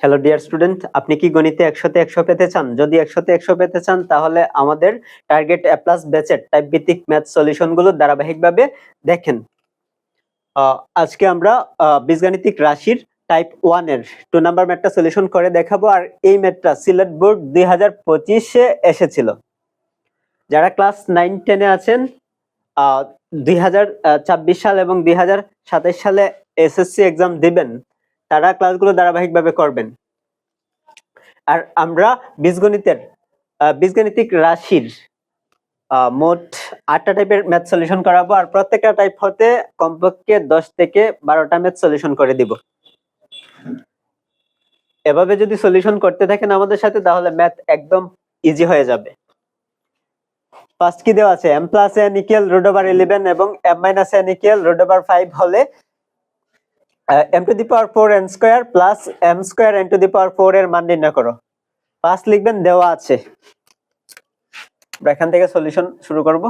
Hello dear student আপনি কি গণিতে একশোতে একশো পেতে চান? যদি একশোতে একশো পেতে চান, তাহলে আমাদের টার্গেট প্লাস ব্যাচের টাইপ ভিত্তিক ম্যাথ সলিউশনগুলো ধারাবাহিকভাবে দেখেন। আজকে আমরা বীজগাণিতিক রাশির টাইপ ওয়ানের টু নাম্বার ম্যাথটা সলিউশন করে দেখাবো, আর এই ম্যাথটা সিলেট বোর্ড দুই হাজার পঁচিশে এসেছিল। যারা ক্লাস নাইন টেনে আছেন দুই হাজার ছাব্বিশ সাল এবং দুই সালে এসএসসি এক্সাম দিবেন তারা ক্লাসগুলো ধারাবাহিকভাবে করবেন। আর আমরা বীজগণিতের বীজগণিতিক রাশির মোট আটটা টাইপের ম্যাথ সলিউশন করাবো আর প্রত্যেকটা টাইপ হতে কমপক্ষে দশ থেকে বারোটা ম্যাথ সলিউশন করে দিব। এভাবে যদি সলিউশন করতে থাকেন আমাদের সাথে, তাহলে ম্যাথ একদম ইজি হয়ে যাবে। ফার্স্ট কি দেওয়া আছে? M plus N equal root over eleven এবং M minus N equal root over five হলে M to the power four N square plus M square N to the power four এর মান নির্ণয় করো। পাঁচ লিখবেন দেওয়া আছে। এখান থেকে সলিউশন শুরু করব।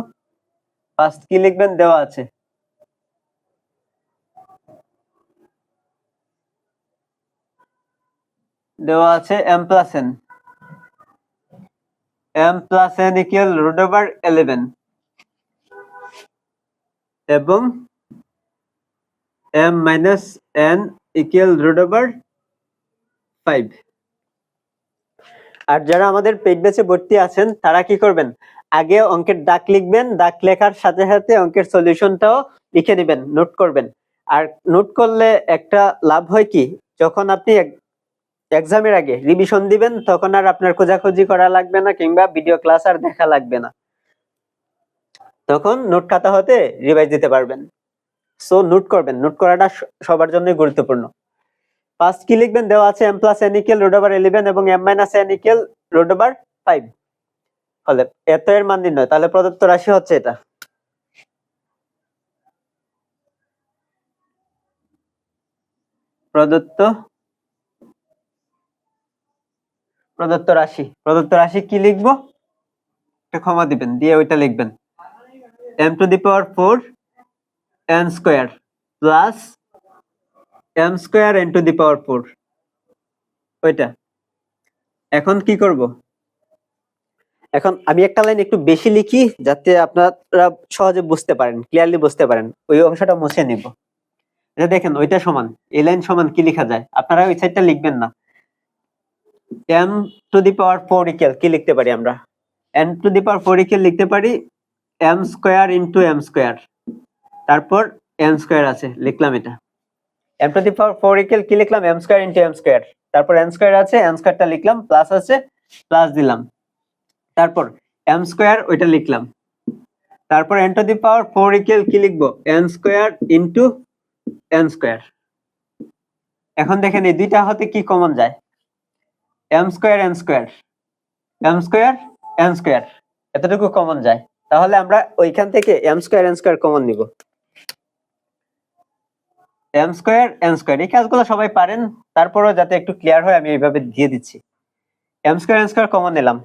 পাঁচ কি লিখবেন? দেওয়া আছে। দেওয়া আছে M plus N M plus N equal root over eleven এবং m minus n equal root over 5 আর যারা আমাদের পেট বেচে ভর্তি আছেন, তারা কি করবেন? আগে অঙ্কের দাগ লিখবেন, দাগ লেখার সাথে সাথে অঙ্কের সলিউশনটাও লিখে নেবেন নোট করবেন। আর নোট করলে একটা লাভ হয় কি? যখন আপনি এক্সামের আগে রিভিশন দিবেন, তখন আর আপনার খোঁজাখুঁজি করা লাগবে না, কিংবা ভিডিও ক্লাস আর দেখা লাগবে না। তখন নোট খাতা হতে রিভাইজ দিতে পারবেন। সো নোট করবেন নোট করাটা সবার জন্যই গুরুত্বপূর্ণ। ফার্স্ট কি লিখবেন, দেওয়া আছে M plus N equal root over eleven এবং M minus N equal root over five হলে এত এর মান নির্ণয়, তাহলে প্রদত্ত রাশি হচ্ছে এটা। প্রদত্ত প্রদত্ত রাশি প্রদত্ত রাশি কি লিখব? একটা ক্ষমা দিবেন, দিয়ে ওইটা লিখবেন। M to the power four n square plus m square n to the power 4 ওইটা। এখন কি করব? এখন আমি একটা লাইন একটু বেশি লিখি যাতে আপনারা সহজে বুঝতে পারেন ক্লিয়ারলি বুঝতে পারেন। ওই অংশটা মুছে নিব। এটা দেখেন, ওইটা সমান। এই লাইন সমান কি লেখা যায়? আপনারা ওই সাইডটা লিখবেন না। m to the power 4 equal কি লিখতে পারি আমরা? n to the power 4 equal লিখতে পারি m square into m square তারপর এম স্কোয়ার আছে, লিখলাম এটা। M to the power four equal কি লিখলাম? M square into M square তারপর এম স্কোয়ার আছে এম স্কোয়ারটা লিখলাম প্লাস আছে প্লাস দিলাম। তারপর এম স্কোয়ার ওইটা লিখলাম। তারপর N to the power four equal কি লিখব? N square into N square এখন দেখেন এই দুইটা হতে কি কমন যায়? M square N square M square N square এতটুকু কমন যায়। তাহলে আমরা ওইখান থেকে M square N square common নিব। এম স্কোয়ার এন স্কোয়ার এই কাজগুলো সবাই পারেন, তারপরেও যাতে একটু ক্লিয়ার হয়, আমি এইভাবে দিয়ে দিচ্ছি। M square N square common নিলাম।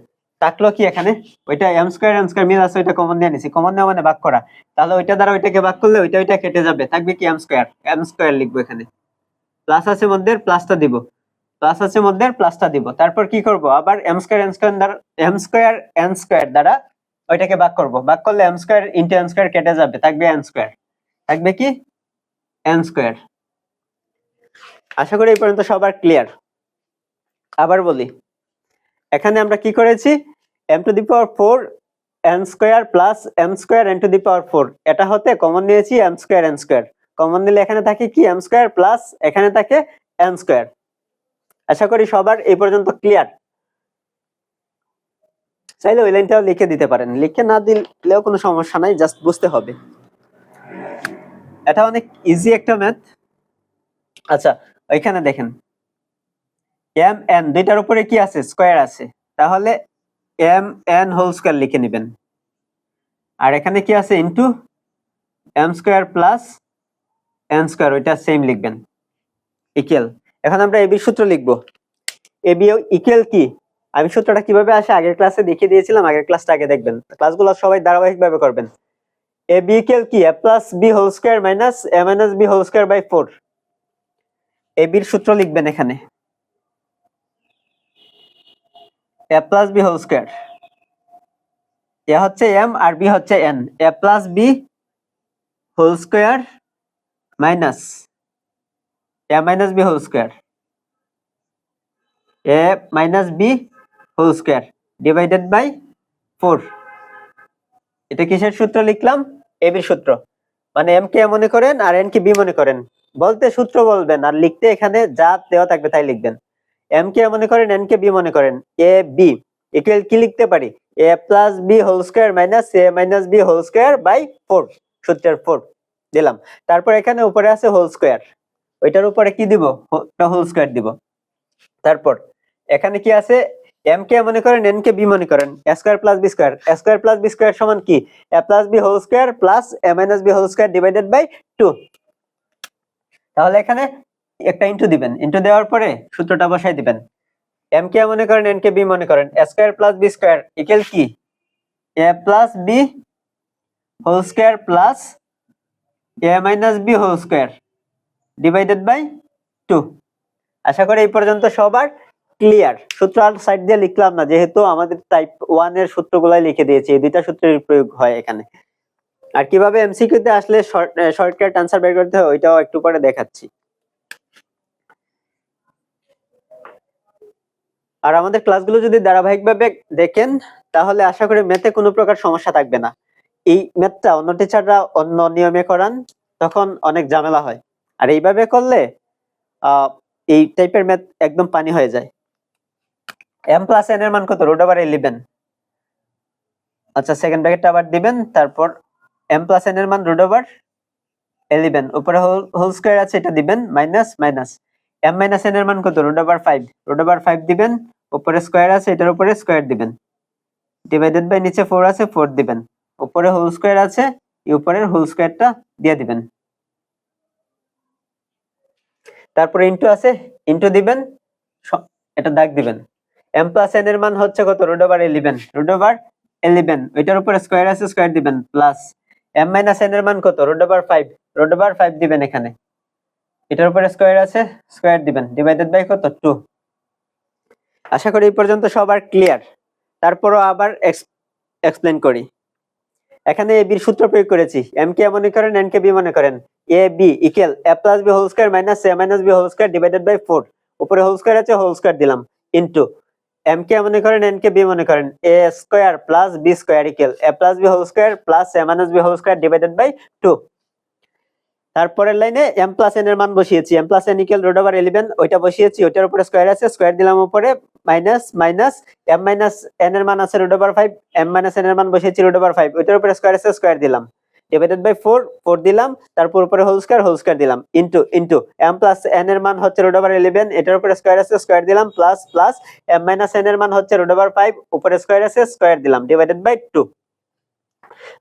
থাকল কি এখানে? ওইটা এম স্কোয়ার এন স্কোয়ার মিল আছে, ওইটা কমন নিয়ে নিছি। কমন নেওয়া মানে ভাগ করা। তাহলে ওইটা দ্বারা ওইটাকে ভাগ করলে ওইটা ওইটা কেটে যাবে। থাকবে কি এম স্কোয়ার এম স্কোয়ার লিখব এখানে। প্লাস আছে মধ্যে প্লাসটা দিব। প্লাস আছে মধ্যে প্লাসটা দিব। তারপর কি করব? আবার এম স্কোয়ার এন স্কোয়ার দ্বারা এম স্কোয়ার এন স্কোয়ার দ্বারা ওইটাকে ভাগ করব। ভাগ করলে M square into N square কেটে যাবে। থাকবে এন স্কোয়ার থাকবে কি? এন স্কোয়ার আশা করি এই পর্যন্ত সবার ক্লিয়ার আবার বলি, এখানে আমরা কি করেছি? M to the power four N square plus M square N to the power four এটা হতে কমন নিয়েছি M square N square common নিলে এখানে থাকে কি? এম স্কোয়ার প্লাস এখানে থাকে এন স্কোয়ার আশা করি সবার এই পর্যন্ত ক্লিয়ার চাইলে ওই লাইনটাও লিখে দিতে পারেন। লিখে না দিলেও কোনো সমস্যা নাই জাস্ট বুঝতে হবে। এটা অনেক ইজি একটা ম্যাথ আচ্ছা ওইখানে দেখেন। এম এন দুইটার উপরে কি আছে? স্কোয়ার আছে। তাহলে এম এন হোল স্কোয়ার লিখে নেবেন। আর এখানে কি আছে? Into M square plus N square ওইটা সেম লিখবেন। ইকুয়াল এখন আমরা এবি সূত্র লিখব। এবি ইকুয়াল কি? আমি সূত্রটা কীভাবে আসে? আগের ক্লাসে দেখিয়ে দিয়েছিলাম, আগের ক্লাসটা আগে দেখবেন। ক্লাসগুলো সবাই ধারাবাহিকভাবে করবেন। এ বি ইকুয়াল কি? A plus B whole square minus A minus B whole square by four A বির সূত্র লিখবেন এখানে। A plus B whole square A হচ্ছে এম আর বি হচ্ছে N A plus B whole square minus A minus B whole square A minus B whole square divided by four এটা কিসের সূত্র লিখলাম? এবির সূত্র। মানে এম কে মনে করেন আর এন কে বি মনে করেন। বলতে সূত্র বলবেন, আর লিখতে এখানে যা দেওয়া থাকবে তাই লিখবেন। এম কে মনে করেন এন কে বি মনে করেন। এ বি ইকুয়াল কি লিখতে পারি? A plus B whole square minus A minus B whole square by four সূত্রের ফোর দিলাম। তারপর এখানে উপরে আছে হোল স্কোয়ার ওইটার উপরে কি দিব? হোল স্কোয়ার দিব। তারপর, এখানে কি আছে? এম কে মনে করেন এন কে বি মনে করেন। Square plus B square square plus B square সমান কি? A plus B whole square plus A minus B whole square divided by two তাহলে এখানে একটা ইন্টু দিবেন। ইন্টু দেওয়ার পরে সূত্রটা বসাই দিবেন। এম কে মনে করেন এন কে বি মনে করেন। Square plus B square equal কি? A plus B whole square plus A minus B whole square divided by two আশা করি এই পর্যন্ত সবার ক্লিয়ার সূত্র আর সাইড দিয়ে লিখলাম না, যেহেতু আমাদের টাইপ ওয়ানের সূত্রগুলাই লিখে দিয়েছি দুইটা সূত্রের প্রয়োগ হয় এখানে। আর কীভাবে এমসিকিউ তে আসলে শর্টকাট আনসার বের করতে হয়, ওইটাও একটু পরে দেখাচ্ছি। আর আমাদের ক্লাসগুলো যদি ধারাবাহিকভাবে দেখেন, তাহলে আশা করি ম্যাথে কোনো প্রকার সমস্যা থাকবে না। এই ম্যাথটা অন্য টিচাররা অন্য নিয়মে করান, তখন অনেক ঝামেলা হয়। আর এইভাবে করলে এই টাইপের ম্যাথ একদম পানি হয়ে যায়। এম প্লাস এন এর মান কত? রুট ওভার ইলেভেন আচ্ছা সেকেন্ড ব্র্যাকেটটা আবার দিবেন, তারপর এম প্লাস এন এর মান রুট ওভার ইলেভেন উপরে হোল স্কোয়ার আছে, এটা দিবেন minus minus M minus N এর মান কত? Root over five root over five দিবেন, উপরে স্কোয়ার আছে, এটার উপরে স্কোয়ার দিবেন। ডিভাইডেড বাই নিচে ফোর আছে ফোর দিবেন। উপরে হোল স্কোয়ার আছে উপরের হোল স্কোয়ারটা দিয়ে দিবেন। তারপরে ইন্টু আছে ইন্টু দিবেন এটা দাগ দিবেন। এম প্লাস এন এর মান হচ্ছে কত? Root over eleven root over eleven ওইটার উপরে স্কোয়ার আছে স্কোয়ার দিবেন প্লাস এম মাইনাস এন এর মান কত? Root over five root over five দিবেন এখানে। এটার উপরে স্কোয়ার আছে স্কোয়ার দিবেন। ডিভাইডেড বাই কত? টু আশা করি এই পর্যন্ত সবার ক্লিয়ার তারপরও আবার এক্সপ্লেন করি। এখানে এ বির সূত্র প্রয়োগ করেছি। এম কে মনে করেন এন কে বি মনে করেন। A B equal A plus B whole square minus A minus B whole square divided by four উপরে হোল স্কয়ার আছে হোল স্কয়ার দিলাম। ইনটু এম কে মনে করেন এন কে বি মনে করেন A square plus B square equal A plus B whole square plus A minus B whole square divided by two তারপরের লাইনে এম প্লাস এন এর মান বসিয়েছি। M plus N equal root over eleven ওইটা বসিয়েছি, ওইটার উপরে স্কয়ার আছে স্কয়ার দিলাম উপরে minus minus M minus N এর মান আছে root over five M minus N এর মান বসিয়েছি রুট ওভার ফাইভ ওইটার উপরে স্কয়ার আছে স্কয়ার দিলাম। ডিভাইডেড বাই ফোর ফোর দিলাম, তারপর উপরে হোল স্কয়ার হোল স্কয়ার দিলাম into into M plus N এর মান হচ্ছে রুট ওভার ইলেভেন এটার উপরে স্কয়ার আছে স্কয়ার দিলাম plus plus M minus N এর মান হচ্ছে রুট ওভার ফাইভ উপরে স্কয়ার আছে স্কয়ার দিলাম ডিভাইডেড বাই টু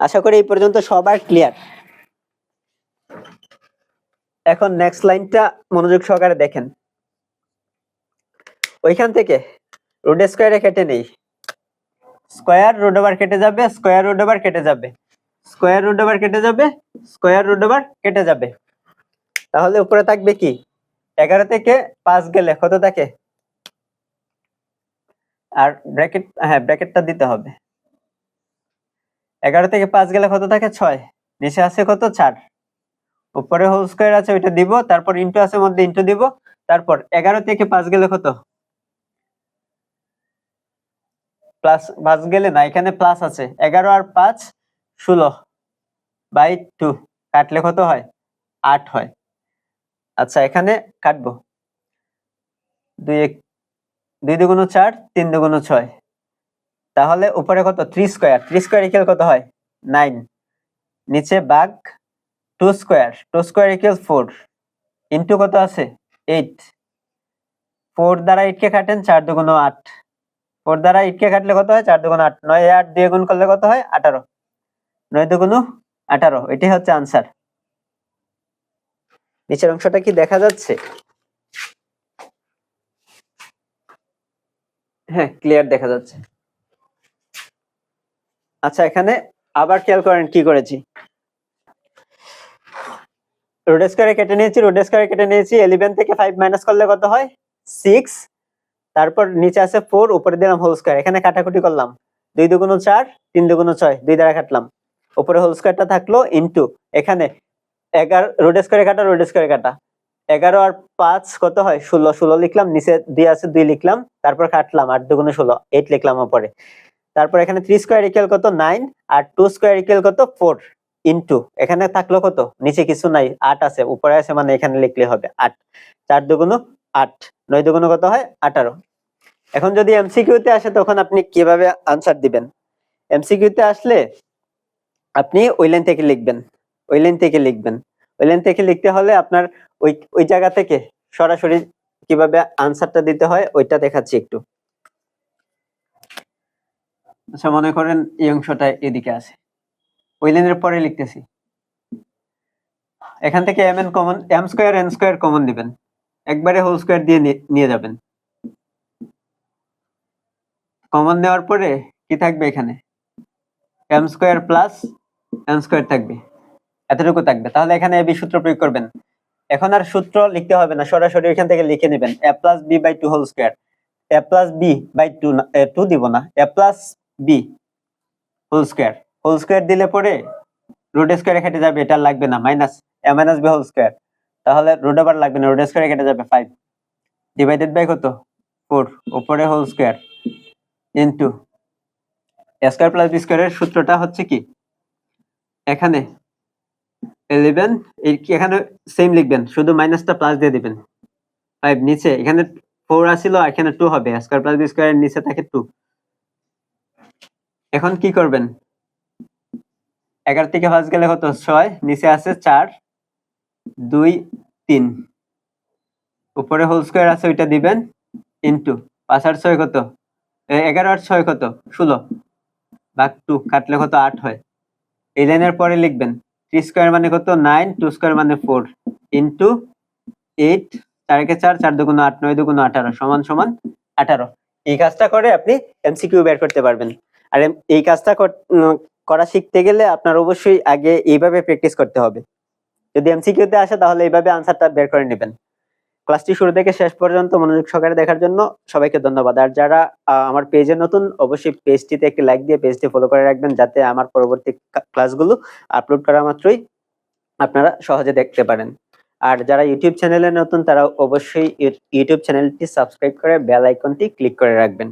আশা করি এই পর্যন্ত সবার ক্লিয়ার এখন নেক্সট লাইনটা মনোযোগ সহকারে দেখেন। ওইখান থেকে রুট স্কয়ারে কেটে নেই। স্কয়ার রুট ওভার কেটে যাবে স্কয়ার রুট ওভার কেটে যাবে। স্কয়ার রুট ওভার কেটে যাবে স্কয়ার রুট ওভার কেটে যাবে। তাহলে উপরে থাকবে কি? এগারো থেকে পাঁচ গেলে কত থাকে? আর ব্র্যাকেট হ্যাঁ ব্র্যাকেটটা দিতে হবে। এগারো থেকে পাঁচ গেলে কত থাকে? ছয়। নিচে আছে কত? চার। উপরে হোল স্কোয়ার আছে, ওইটা দিব, তারপর ইন্টু আছে মধ্যে ইন্টু দিব, তারপর এগারো থেকে পাঁচ গেলে কত? প্লাস পাঁচ গেলে না, এখানে প্লাস আছে। এগারো আর পাঁচ ষোলো বাই টু কাটলে কত হয়? আট হয়। আচ্ছা এখানে কাটবো। দুই এক, দুই দুগুণ চার, তিন দুগুণ ছয়। তাহলে উপরে কত? Three square three square equal কত হয়? নাইন নিচে বাঘ two square two square equal four into কত আছে? এইট ফোর দ্বারা ইটকে কাটেন, চার দুগুণ আট। ফোর দ্বারা ইটকে কাটলে কত হয়? চার দুগুণ আট। নয় আট দিয়ে গুণ করলে কত হয়? আঠারো। নয় দুগুণ আঠারো, এটাই হচ্ছে আনসার নিচের অংশটা কি দেখা যাচ্ছে? হ্যাঁ ক্লিয়ার দেখা যাচ্ছে। আচ্ছা এখানে আবার খেয়াল করেন কি করেছি? রোড স্কোয়ারে কেটে নিয়েছি রোড স্কোয়ারে কেটে নিয়েছি ইলেভেন থেকে ফাইভ মাইনাস করলে কত হয়? সিক্স তারপর নিচে আছে ফোর উপরে দিলাম হোল স্কোয়ার এখানে কাটাকুটি করলাম। দুই দুগুণ চার, তিন দুগুণ ছয়, দুই দ্বারা কাটলাম। উপরে হোল স্কোয়ারটা থাকল ইনটু এখানে এগারো রোড স্কোয়ারে কাটা রোড স্কোয়ারে কাটা। এগারো আর পাঁচ কত হয়? ষোলো ষোলো লিখলাম, নিচে দুই আছে দুই লিখলাম, তারপর কাটলাম আট দুগুণে ষোলো এইট লিখলাম উপরে তারপর এখানে থ্রি স্কোয়ার ইকুয়াল কত? নাইন আর টু স্কোয়ার ইকুয়াল কত? ফোর ইনটু এখানে থাকল কত? নিচে কিছু নাই, আট আছে, উপরে আছে মানে এখানে লিখলে হবে আট। চার দুগুণ আট, নয় দুগুণ কত হয়? আঠারো। এখন যদি এমসিকিউতে আসে, তখন আপনি কীভাবে আনসার দিবেন? এমসিকিউতে আসলে আপনি ওই লাইন থেকে লিখবেন, ওই লাইন থেকে লিখবেন। ওই লাইন থেকে লিখতে হলে আপনার ওই ওই জায়গা থেকে সরাসরি কীভাবে আনসারটা দিতে হয়, ওইটা দেখাচ্ছি একটু। আচ্ছা মনে করেন এই অংশটা এদিকে আছে। ওই লাইনের পরে লিখতেছি। এখান থেকে M N common M square N square common দিবেন। একবারে হোল স্কোয়ার দিয়ে নিয়ে যাবেন। কমন নেওয়ার পরে কি থাকবে এখানে? M square plus N square থাকবে। এতটুকু থাকবে। তাহলে এখানে এবি সূত্র প্রয়োগ করবেন। এখন আর সূত্র লিখতে হবে না, সরাসরি এখান থেকে লিখে নেবেন। A plus B by two whole square A plus B by two two দিব না। A plus B whole square whole square দিলে পরে রুট স্কোয়ারে কেটে যাবে, এটা লাগবে না। Minus A minus B whole square তাহলে রুট আবার লাগবে না রুট স্কোয়ারে কেটে যাবে ফাইভ ডিভাইডেড বাই কত? ফোর উপরে whole square into square plus B স্কোয়ারের সূত্রটা হচ্ছে কি? এখানে ইলেভেন এখানে সেম লিখবেন, শুধু মাইনাসটা প্লাস দিয়ে দিবেন। ফাইভ নিচে, এখানে ফোর আসছিল আর এখানে টু হবে স্কোয়ার প্লাস বি স্কোয়ারের নিচে থাকে টু এখন কি করবেন? এগারো থেকে পাঁচ গেলে কত? ছয়, নিচে আছে চার, দুই, তিন। উপরে হোল স্কোয়ার আছে, ওইটা দিবেন ইন্টু পাঁচ আর ছয় কত? এগারো আর ছয় কত? ষোলো। ভাগ টু কাটলে কত? আট হয়। এই লাইনের পরে লিখবেন থ্রি স্কোয়ার মানে কত? নাইন টু স্কোয়ার মানে ফোর ইন্টু এইট চারকে চার চার দুগুণ আট, নয় দুগুণ আঠারো, সমান সমান আঠারো। এই কাজটা করে আপনি এমসিকিউ বের করতে পারবেন। আর এই কাজটা করা শিখতে গেলে আপনার অবশ্যই আগে এইভাবে প্র্যাকটিস করতে হবে। যদি এমসিকিউতে আসে তাহলে এইভাবে আনসারটা বের করে নেবেন। ক্লাসটি শুরু থেকে শেষ পর্যন্ত মনোযোগ সহকারে দেখার জন্য সবাইকে ধন্যবাদ। আর যারা আমার পেজে নতুন, অবশ্যই পেজটিতে একটি লাইক দিয়ে পেজটি ফলো করে রাখবেন যাতে আমার পরবর্তী ক্লাসগুলো আপলোড করা মাত্রই আপনারা সহজে দেখতে পারেন। আর যারা ইউটিউব চ্যানেলে নতুন তারা অবশ্যই ইউ- ইউটিউব চ্যানেলটি সাবস্ক্রাইব করে বেল আইকনটি ক্লিক করে রাখবেন।